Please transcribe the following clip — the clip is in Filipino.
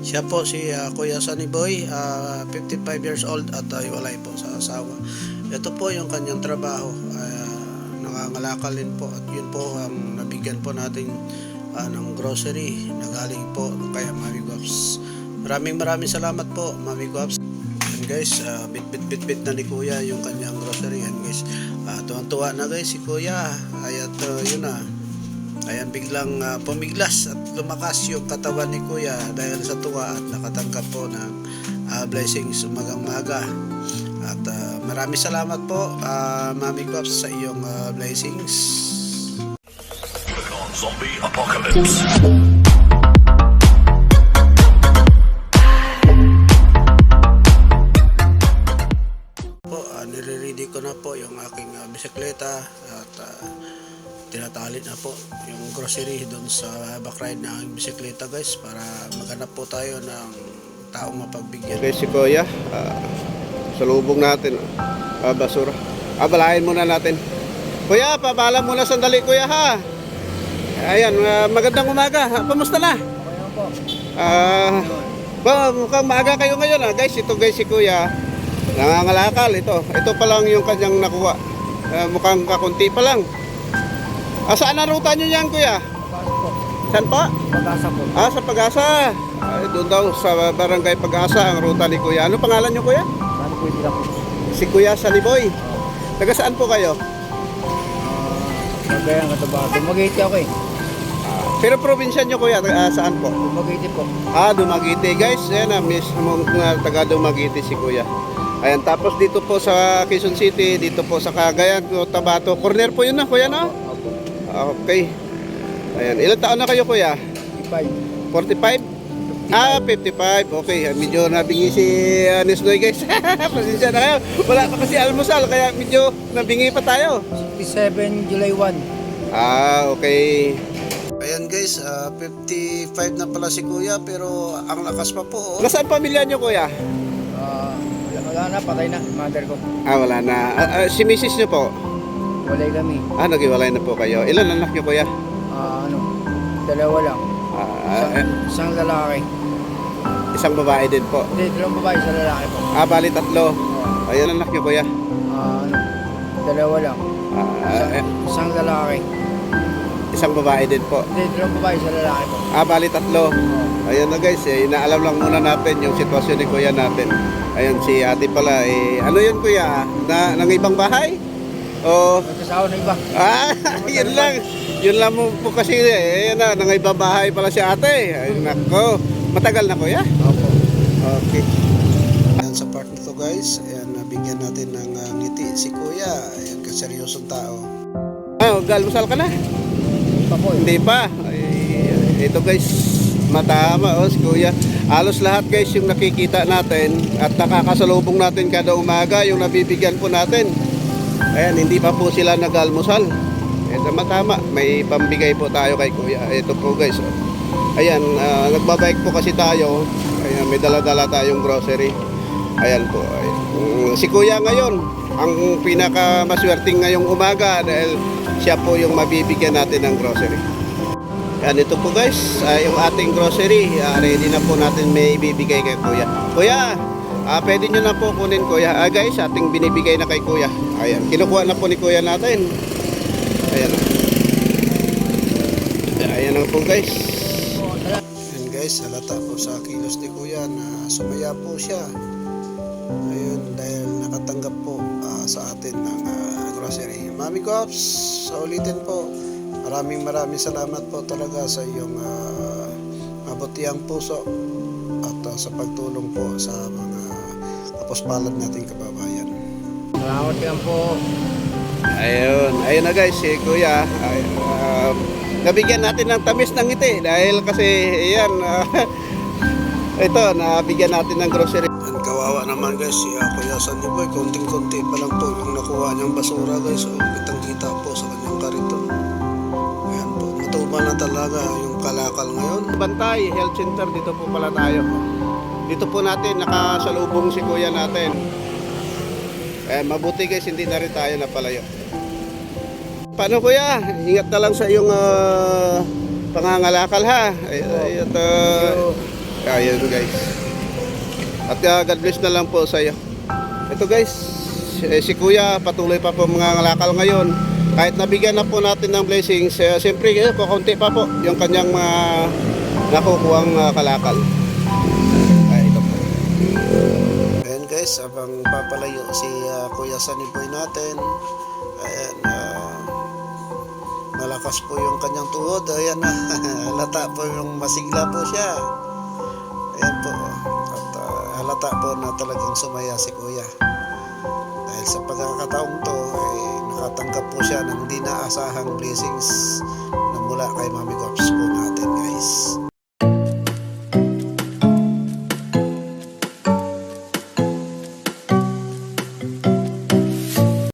Siya po si ah, Kuya Sunny Boy, ah, 55 years old at uh, iwalay po sa asawa. Ito po yung kanyang trabaho. ah, nangangalakal din po at yun po ang nabigyan po natin ah, ng grocery na galing po kay Mami Guaps. Maraming maraming salamat po Mami Guaps. Yan guys, ah, bit bit bit bit na ni Kuya yung kanyang grocery yan guys. Ah, tuwang-tuwa na guys si Kuya. Ay ah, yun na. Ayan biglang ah, pumiglas at lumakas yung katawan ni Kuya dahil sa tuwa at nakatanggap po ng ah, blessings umagang maga. At ah, maraming salamat po ah, Mami Guaps sa iyong ah, blessings. Zombie apocalypse. po, uh, ko na po yung aking ah, bisikleta tinatali na po yung grocery doon sa backride ng bisikleta guys para maghanap po tayo ng taong mapagbigyan. Okay, si Kuya. ah, salubong natin. ah, basura. Abalahin muna natin. Kuya, pabala muna sandali, Kuya, ha? Ayan, ah, magandang umaga. Ah, Kamusta na? Ah, ba, mukhang maaga kayo ngayon, ha? Guys, ito guys si Kuya. Nangangalakal, ito. Ito pa lang yung kanyang nakuha. Ah, mukhang kakunti pa lang. Ah, saan ang ruta nyo yan, Kuya? Saan pa? Pag-asa po. Ah, sa Pag-asa. Ay, doon daw sa barangay Pag-asa ang ruta ni Kuya. Ano pangalan niyo, Kuya? Saan po hindi po? Si Kuya Saliboy. Taga saan po kayo? Magayang katabato. Magayiti ako eh. Pero probinsya niyo, Kuya, ah, saan po? Magayiti po. Ah, Dumaguete. Guys, yan na, mismo na taga Dumaguete si Kuya. Ayan, tapos dito po sa Quezon City, dito po sa Cagayan, Tabato. Corner po yun na, Kuya, no? Ah, Okay. Ayan, ilang taon na kayo, Kuya? 55. 45? Ah, 55. Okay, medyo nabingi si uh, Nesnoy guys. Pasensya na kayo. Wala pa kasi almusal, kaya medyo nabingi pa tayo. 67 July 1. Ah, okay. Ayan guys, ah, 55 na pala si Kuya pero ang lakas pa po. Oh. Nasaan pamilya nyo, kuya? Ah, wala, wala na, patay na. Mother ko. Ah, wala na. Ah, ah, si misis nyo po? Walay kami. Ah, naghiwalay na po kayo. Ilan anak nyo, kuya? Ah, ano, dalawa lang. Ah, Isang, eh, isang lalaki. isang babae din po. Hindi, dalawang babae, isang lalaki po. Ah, bali tatlo. Ayun anak nyo, kuya. Ah, ano, dalawa lang. Ah, Isang, eh, isang lalaki. isang babae din po. Hindi, dalawang babae, isang lalaki po. Ah, bali tatlo. Ayun na guys, eh, inaalam lang muna natin yung sitwasyon ni kuya natin. Ayun, si ate pala, eh, ano yun kuya? Na, ng ibang bahay? O, Magkasawa na iba. ah, yun lang. Yun lang mo po kasi, eh, ayun na, ng ibang bahay pala si ate. Ay, nako. Matagal na kuya? Opo. Okay. Ayan sa part nito guys, ayan nabigyan natin ng ah, ngiti si Kuya. Ayan kaseryosong tao. Ah, galmusal ka na? Pa po eh. Hindi pa. Ay, ito guys, matama oh, si Kuya. Halos lahat guys yung nakikita natin at nakakasalubong natin kada umaga yung nabibigyan po natin. Ayan, hindi pa po sila nag-almusal. Ito matama, may pambigay po tayo kay Kuya. Ito po guys. Oh. Ayan, ah, nagbabike po kasi tayo. Ayan, may dala-dala tayong grocery. Ayan po. Ayan. Mm, Si Kuya ngayon, ang pinaka ngayong umaga dahil siya po yung mabibigyan natin ng grocery. Yan, ito po guys, ah, yung ating grocery. Ah, ready na po natin may ibibigay kay Kuya. Kuya, ah, pwede nyo na po kunin Kuya. Ah, guys, ating binibigay na kay Kuya. Ayan, kinukuha na po ni Kuya natin. Ayan. Ayan na po guys. Ayan guys, halata po sa kilos ni Kuya na sumaya po siya. Ayun, dahil nakatanggap po ah, sa atin ng ah, grocery. Mami Gops, sa ulitin po, maraming maraming salamat po talaga sa iyong uh, mabutiang puso at sa pagtulong po sa mga kapuspalad nating kababayan. Salamat yan po. Ayun, ayun na guys, si Kuya. Ay, um, nabigyan natin ng tamis ng ngiti dahil kasi ayan, ah, ito, nabigyan natin ng grocery. Yan, kawawa naman guys, si uh, Kuya Sandy Boy, konting-konti pa lang po yung nakuha niyang basura guys. So, kitang-kita po sa kanyang kariton. Matuba na talaga yung kalakal ngayon. Bantay Health Center, dito po pala tayo. Dito po natin, nakasalubong si kuya natin. Eh, mabuti guys, hindi na rin tayo napalayo. Paano kuya? Ingat na lang sa iyong ah, pangangalakal ha. Ay, ay, at, ah, Ayun guys. At uh, God bless na lang po sa iyo. Ito guys, eh, si Kuya patuloy pa po mga ngalakal ngayon. Kahit nabigyan na po natin ng blessings, eh, siyempre eh, kukunti pa po yung kanyang mga nakukuhang ah, kalakal. Ay, ito po. Ayan guys, abang papalayo si ah, Kuya Sunny Boy natin. Ayan, ah, malakas po yung kanyang tuhod. Ayan na, halata po yung masigla po siya. Ayan po. At ah, halata po na talagang sumaya si Kuya. Dahil sa pagkakataong to, ay nakatanggap po siya ng di naasahang blessings na mula kay Mami Gops po natin guys.